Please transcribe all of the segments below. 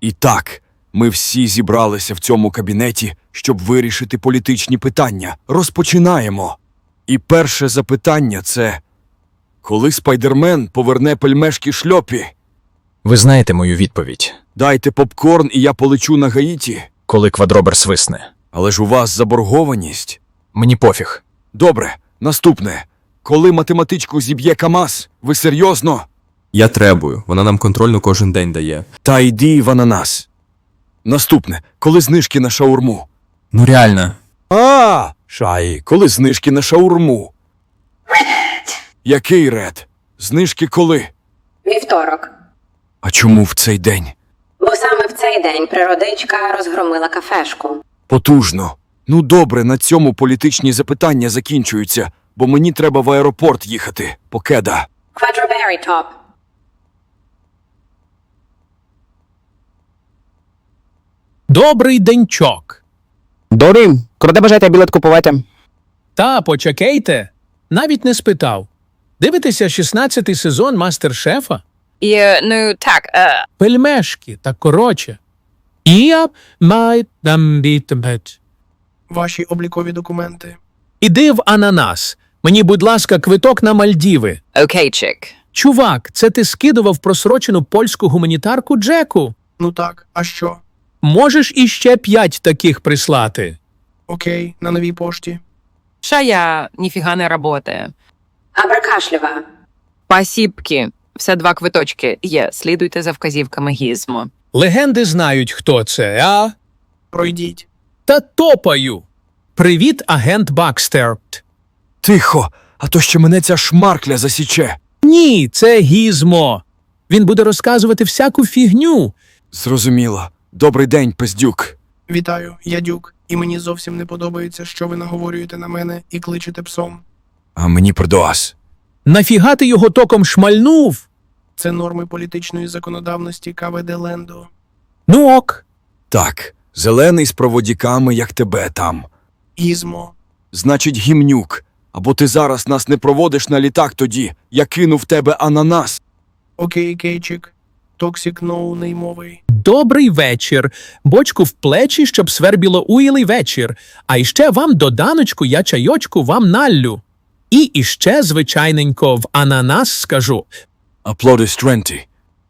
І так, ми всі зібралися в цьому кабінеті, щоб вирішити політичні питання. Розпочинаємо. І перше запитання це коли спайдермен поверне пельмешки шльопі? Ви знаєте мою відповідь, Дайте попкорн, і я полечу на Гаїті. коли квадробер свисне. Але ж у вас заборгованість. Мені пофіг. Добре, наступне. Коли математичку зіб'є КАМАЗ, ви серйозно? Я требую, вона нам контрольну кожен день дає. Та йди в ананас. Наступне. Коли знижки на шаурму? Ну реально. А, шаї, коли знижки на шаурму? Який ред? Знижки коли? Вівторок. А чому в цей день? Бо саме в цей день природичка розгромила кафешку. Потужно. Ну добре, на цьому політичні запитання закінчуються, бо мені треба в аеропорт їхати. Покеда. Quadroberry Top. Добрий денчок. Добрий, коли бажаєте білет купувати? Та почекайте. Навіть не спитав. Дивитеся 16-й сезон мастер-шефа? І, ну так, е, Пельмешки та короче. Я май там бітмет. Ваші облікові документи. Іди в ананас. Мені, будь ласка, квиток на Мальдіви. окей, чик. Чувак, це ти скидував просрочену польську гуманітарку Джеку. Ну так, а що? Можеш іще п'ять таких прислати. Окей, на новій пошті. Ша я ніфіга не работає. Абракашлєва. Пасібки. Все два квиточки є. Слідуйте за вказівками гізмо. Легенди знають, хто це, а? Пройдіть. Та топаю. Привіт, агент Бакстерпт. Тихо, а то ще мене ця шмаркля засіче. Ні, це гізмо. Він буде розказувати всяку фігню. Зрозуміло. Добрий день, пиздюк. Вітаю, я Дюк, і мені зовсім не подобається, що ви наговорюєте на мене і кличете псом. А мені продоас. Нафіга ти його током шмальнув? Це норми політичної законодавності КВД Ленду. Ну ок. Так, зелений з проводіками, як тебе там. Ізмо. Значить, гімнюк. Або ти зараз нас не проводиш на літак тоді. Я кину в тебе ананас. Окей, кейчик. Токсик ноу неймовий. Добрий вечір. Бочку в плечі, щоб свербіло уїлий вечір. А іще вам доданочку, я чайочку вам наллю. І іще, звичайненько, в ананас скажу. Аплодис Тренті.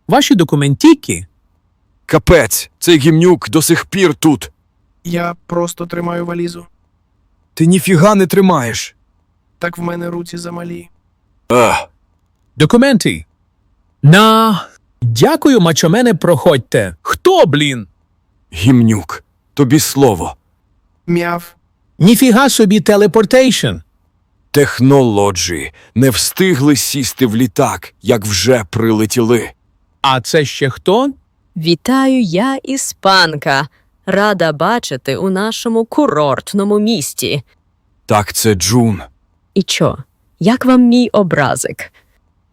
Ваші документіки. Капець, цей гімнюк до сих пір тут. Я просто тримаю валізу. Ти ніфіга не тримаєш. Так в мене руці замалі. Ах, Документи. На. Дякую, мачомене, проходьте. Хто, блін? гімнюк. Тобі слово. Мяв. Ніфіга собі телепортейшн. Технолоджі не встигли сісти в літак, як вже прилетіли. А це ще хто? Вітаю, я іспанка. Рада бачити у нашому курортному місті. Так, це Джун. І чо, як вам мій образик?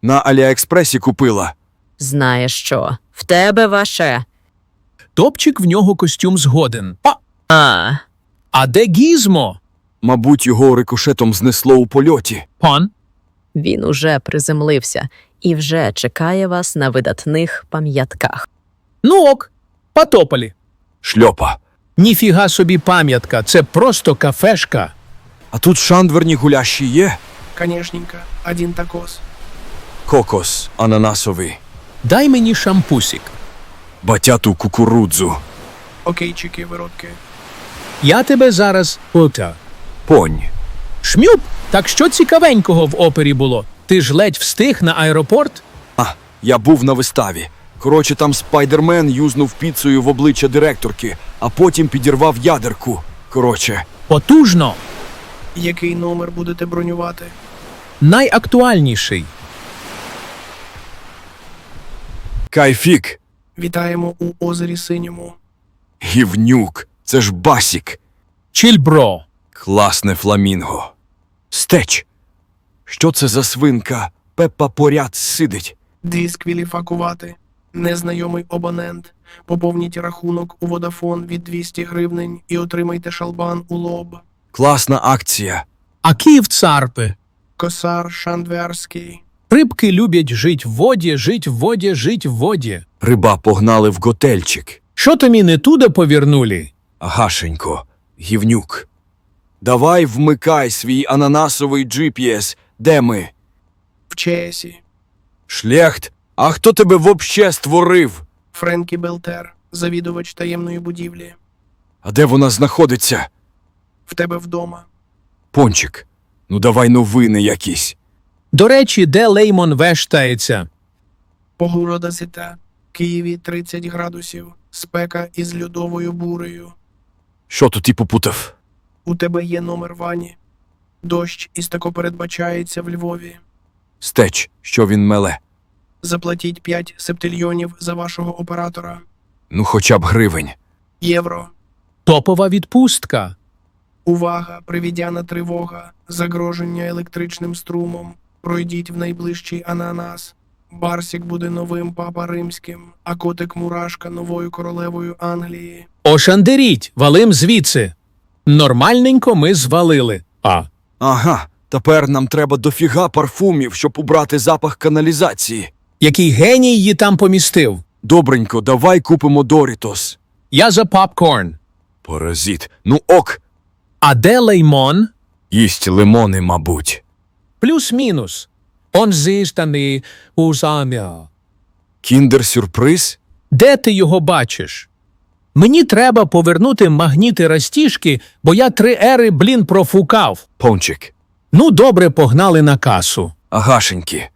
На Аліекспресі купила. Знаєш що? В тебе ваше. Топчик в нього костюм згоден. А, А, а де гізмо? Мабуть, його рикошетом знесло у польоті. Пан? він уже приземлився і вже чекає вас на видатних пам'ятках. Ну ок, потопали. Шльопа. Ніфіга собі пам'ятка, це просто кафешка. А тут шандверні гулящі є. Канешненько. Один такос. Кокос ананасовий. Дай мені шампусик. Батяту кукурудзу. Окейчики, виродки. Я тебе зараз пута. Понь. Шмюб, так що цікавенького в опері було? Ти ж ледь встиг на аеропорт? А, я був на виставі. Коротше, там спайдермен юзнув піцею в обличчя директорки, а потім підірвав ядерку. Коротше, Потужно. Який номер будете бронювати? Найактуальніший. Кайфік. Вітаємо у озері Синьому. Гівнюк. Це ж басік. Чільбро. Класне фламінго. Стеч. Що це за свинка? Пеппа поряд сидить. Дискваліфікувати. Незнайомий абонент. Поповніть рахунок у Водафон від 200 гривнень і отримайте шалбан у лоб. Класна акція. А Київ царпи. Косар Шандверський. Рибки люблять жить в воді, жить в воді, жить в воді. Риба погнали в готельчик. Що то мі не туди повірнули? Агашенько, гівнюк. Давай вмикай свій ананасовий GPS. Де ми? В ЧСі. Шлехт, а хто тебе вообще створив? Френкі Белтер, завідувач таємної будівлі. А де вона знаходиться? В тебе вдома. Пончик. Ну давай новини якісь. До речі, де Леймон вештається? Погода зита. Києві 30 градусів. Спека із льодовою бурею. Що тут і попутав? У тебе є номер вані. Дощ із тако передбачається в Львові. Стеч, що він меле. Заплатіть 5 септильйонів за вашого оператора. Ну хоча б гривень. Євро. Топова відпустка. Увага, привідяна тривога, загроження електричним струмом. Пройдіть в найближчий ананас. Барсік буде новим папа римським, а котик Мурашка новою королевою Англії. Ошандеріть, валим звідси. Нормальненько ми звалили. А. Ага, тепер нам треба дофіга парфумів, щоб убрати запах каналізації. Який геній її там помістив? Добренько, давай купимо Дорітос. Я за попкорн. Паразит. Ну ок. А де леймон? Їсть лимони, мабуть. Плюс-мінус. Он зістаний у зам'я. Кіндер-сюрприз? Де ти його бачиш? Мені треба повернути магніти растіжки, бо я три ери, блін, профукав. Пончик. Ну, добре, погнали на касу. Агашеньки.